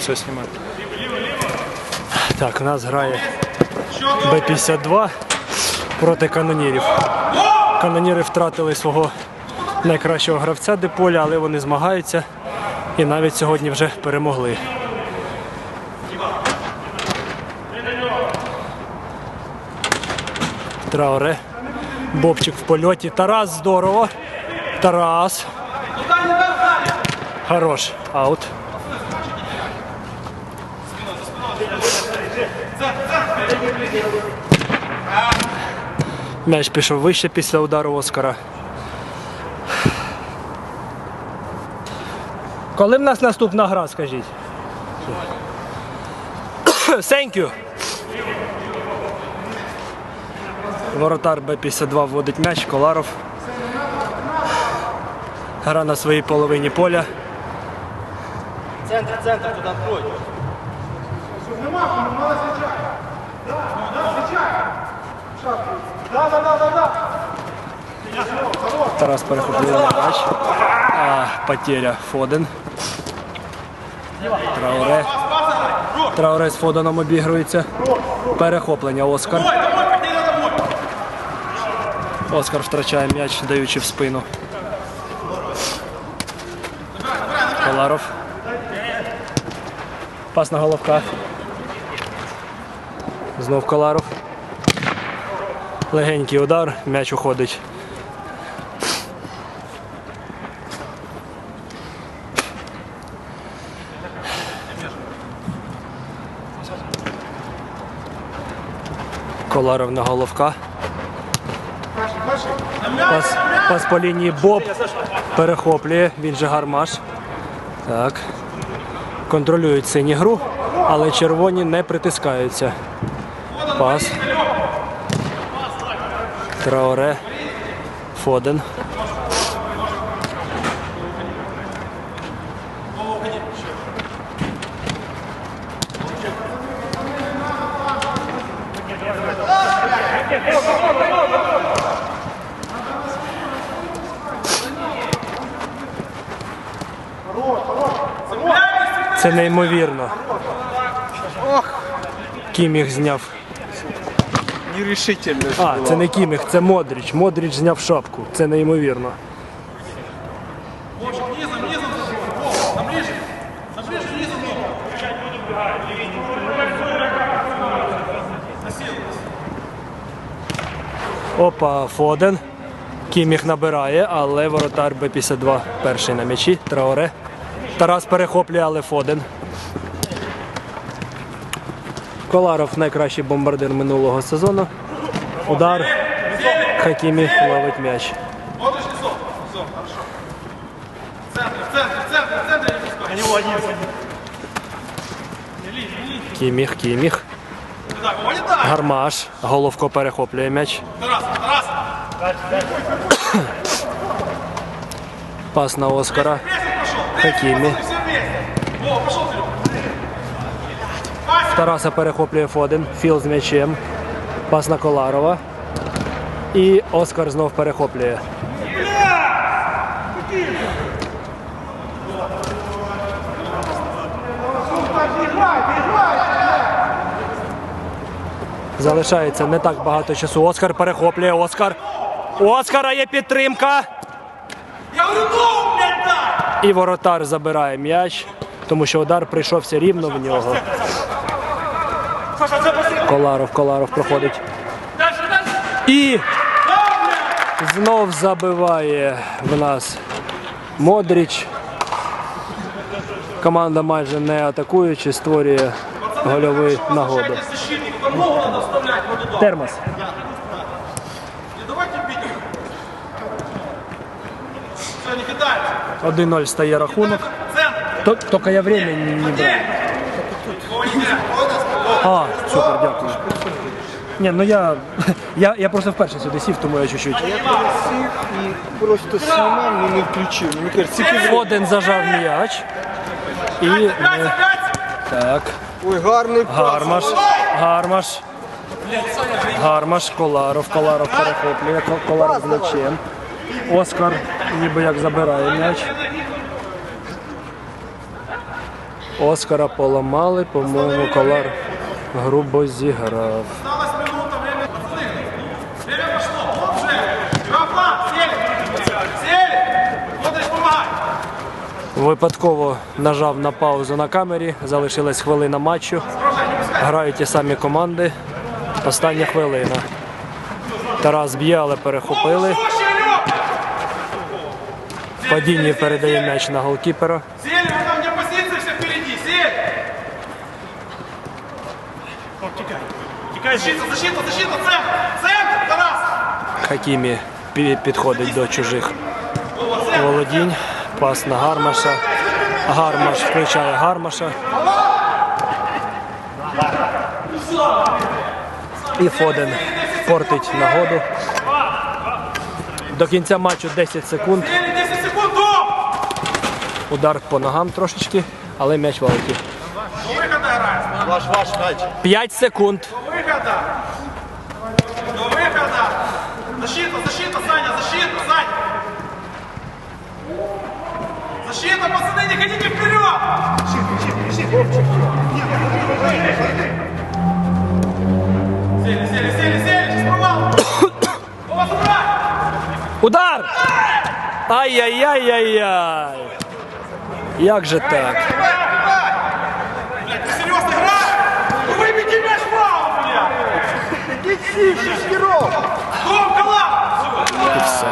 все знімати. Так, у нас грає Б-52 проти канонірів. Каноніри втратили свого найкращого гравця Деполя, але вони змагаються і навіть сьогодні вже перемогли. Трауре. Бобчик в польоті. Тарас здорово. Тарас. Хорош. Аут. М'яч пішов вище після удару Оскара. Коли в нас наступна гра, скажіть? Thank you. Воротар Б-52 вводить м'яч, Коларов. Гра на своїй половині поля. Центр, центр, туда открой. Тарас перехопив м'яч. А, потеря Фоден. Трауре. Трауре з Фоденом обігрується. Перехоплення Оскар. Оскар втрачає м'яч, даючи в спину. Коларов. Пас на головка. Знов Коларов. Легенький удар, м'яч уходить. Коларов на головка. Пас, пас по лінії Боб перехоплює, він же гармаш. Так. Контролюють сині гру, але червоні не притискаються. Пас. Траоре. Фоден. Це неймовірно. Кіміх зняв. Нерішительно. А, це не Кіміх, це Модріч. Модріч зняв шапку. Це неймовірно. Опа, Фоден. Кіміх набирає, але воротар Б-52 перший на м'ячі. Траоре. Тарас перехоплює, але Фоден. Коларов найкращий бомбардир минулого сезону. Удар. Хакімі ловить м'яч. Кіміх, кіміх. Гармаш. Головко перехоплює м'яч. Пас на Оскара. Хакімі. Тараса перехоплює Фоден. Філ з м'ячем. Пас на Коларова. І Оскар знов перехоплює. Залишається не так багато часу. Оскар перехоплює. Оскар. У Оскара є підтримка. І воротар забирає м'яч, тому що удар прийшовся рівно в нього. Коларов, Коларов проходить. І знов забиває в нас Модріч. Команда майже не атакуючи, створює гольові нагоди. Защитник, ногу надо вставлять вот туда. Термос. Не давайте бить их. Все, не кидайте. 1-0 стає рахунок. Тільки я время не, не. А, супер, дякую. Ні, ну я, я, я просто вперше сюди сів, тому я чуть-чуть. Я пересів і просто знімав, але не включив. Мені кажуть, Один зажав м'яч. І ми... так. Ой, гарний пас. Гармаш. Гармаш. Гармаш, Коларов. Коларов перехоплює. Ко- Коларов м'ячем. Оскар ніби як забирає м'яч. Оскара поламали, по-моєму, Колар грубо зіграв. Випадково нажав на паузу на камері, залишилась хвилина матчу. Грають ті самі команди. Остання хвилина. Тарас б'є, але перехопили. Падінні передає м'яч на голкіпера. Хакімі підходить до чужих володінь Пас на Гармаша. Гармаш включає Гармаша. І Фоден портить нагоду. До кінця матчу 10 секунд. Сели, 10 секунд, дом. Удар по ногам трошечки, але м'яч великий. До выхода играем. Ваш, ваш мяч. 5 секунд. До выхода. До выхода. Защита, защита, Саня, защита, Саня. Защита, пацаны, не ходите вперед. Сели, сели, сели, сели, сейчас провал. Вова, забрать. Удар! Ай-яй-яй-яй-яй! Як же так? Блядь, ты серьезно играешь? Ну выбейте мяч в аут, блядь. Ідіть всі, шестеро. Дом, коллапс. І все.